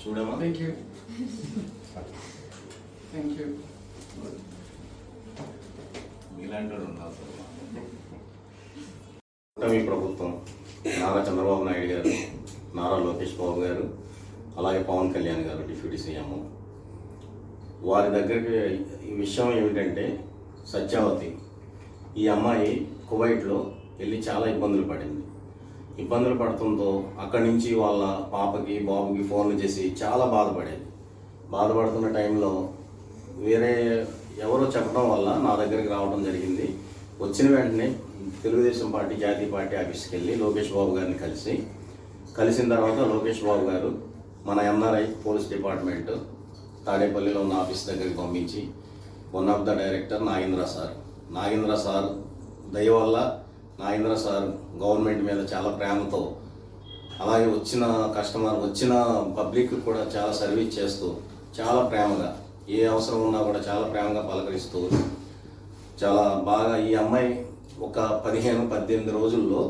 చూడమ్మా thank you thank you ఇలాంటి వాడు ఉన్నారు సార్. కూటమి ప్రభుత్వం నారా చంద్రబాబు నాయుడు గారు నారా లోకేష్ బాబు గారు అలాగే పవన్ కళ్యాణ్ గారు డిప్యూటీ సీఎం. వారి దగ్గరికి ఈ విషయం ఏమిటంటే సత్యావతి ఈ అమ్మాయి కువైట్లో వెళ్ళి చాలా ఇబ్బందులు పడింది. ఇబ్బందులు పడుతుందో అక్కడి నుంచి వాళ్ళ పాపకి బాబుకి ఫోన్లు చేసి చాలా బాధపడేది. బాధపడుతున్న టైంలో వేరే ఎవరో చెప్పడం వల్ల నా దగ్గరికి రావడం జరిగింది. వచ్చిన వెంటనే తెలుగుదేశం పార్టీ జాతీయ పార్టీ ఆఫీస్కి వెళ్ళి లోకేష్ బాబు గారిని కలిసి కలిసిన తర్వాత లోకేష్ బాబు గారు మన ఎన్ఆర్ఐ పోలీస్ డిపార్ట్మెంట్ తాడేపల్లిలో ఉన్న ఆఫీస్ దగ్గరికి పంపించి one of the director Nagendra sir. Nagendra sir దయ వల్ల నాగేంద్ర సార్ గవర్నమెంట్ మీద చాలా ప్రేమతో అలాగే వచ్చిన కస్టమర్ వచ్చిన పబ్లిక్ కూడా చాలా సర్వీస్ చేస్తూ చాలా ప్రేమగా ఏ అవసరం ఉన్నా కూడా చాలా ప్రేమగా పలకరిస్తూ చాలా బాగా ఈ అమ్మాయి ఒక పదిహేను పద్దెనిమిది రోజుల్లో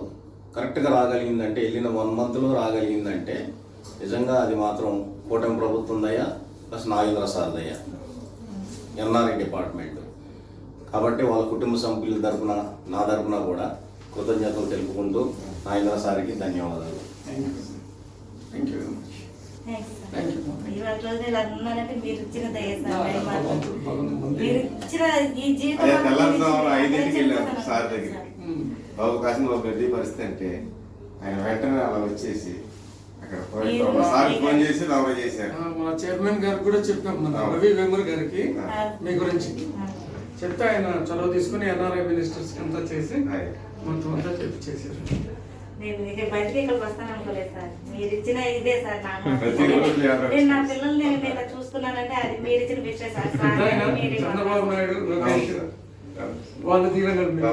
కరెక్ట్గా రాగలిగిందంటే వెళ్ళిన వన్ మంత్లో రాగలిగిందంటే నిజంగా అది మాత్రం కూటమి ప్రభుత్వం దయ ప్లస్ నాగేంద్ర సార్ దయ ఎన్ఆర్ఐ డిపార్ట్మెంట్. కాబట్టి వాళ్ళ కుటుంబ సభ్యుల తరపున నా తరపున కూడా కృతజ్ఞతలు తెలుపుకుంటూ నాగేంద్ర సార్కి ధన్యవాదాలు. Thank you thank you Thank you. ఇవాళ రోజు ఇలా ఉన్నానంటే మీరు ఇచ్చిన దయ సార్ మీరు ఇచ్చిన ఈ జీవితం దగ్గరికి. బాబు కాసిన ఒక పెద్ద పరిస్థితి అంటే ఆయన వెంటనే అలా వచ్చేసి అక్కడ ఫోన్ చేసి చేశారు. మన చైర్మన్ గారికి కూడా చెప్పాం మన. రవి వేమూర్ గారికి. మీ గురించి. చెప్తే ఆయన చొరవ తీసుకుని ఎన్ఆర్ఐ మినిస్టర్స్ అంతా చేసి. మొత్తం అంతా చెప్పి చేశారు. నేను బయటికి ఇక్కడికి వస్తాను అనుకోలేదు సార్. మీరు ఇచ్చిన ఇదే సార్ నాకు నేను నా పిల్లల్ని నేను ఇలా చూస్తున్నానంటే అది మీరు ఇచ్చిన విషయం సార్. చంద్రబాబు నాయుడు లోకేష్. వాళ్ళ మీకు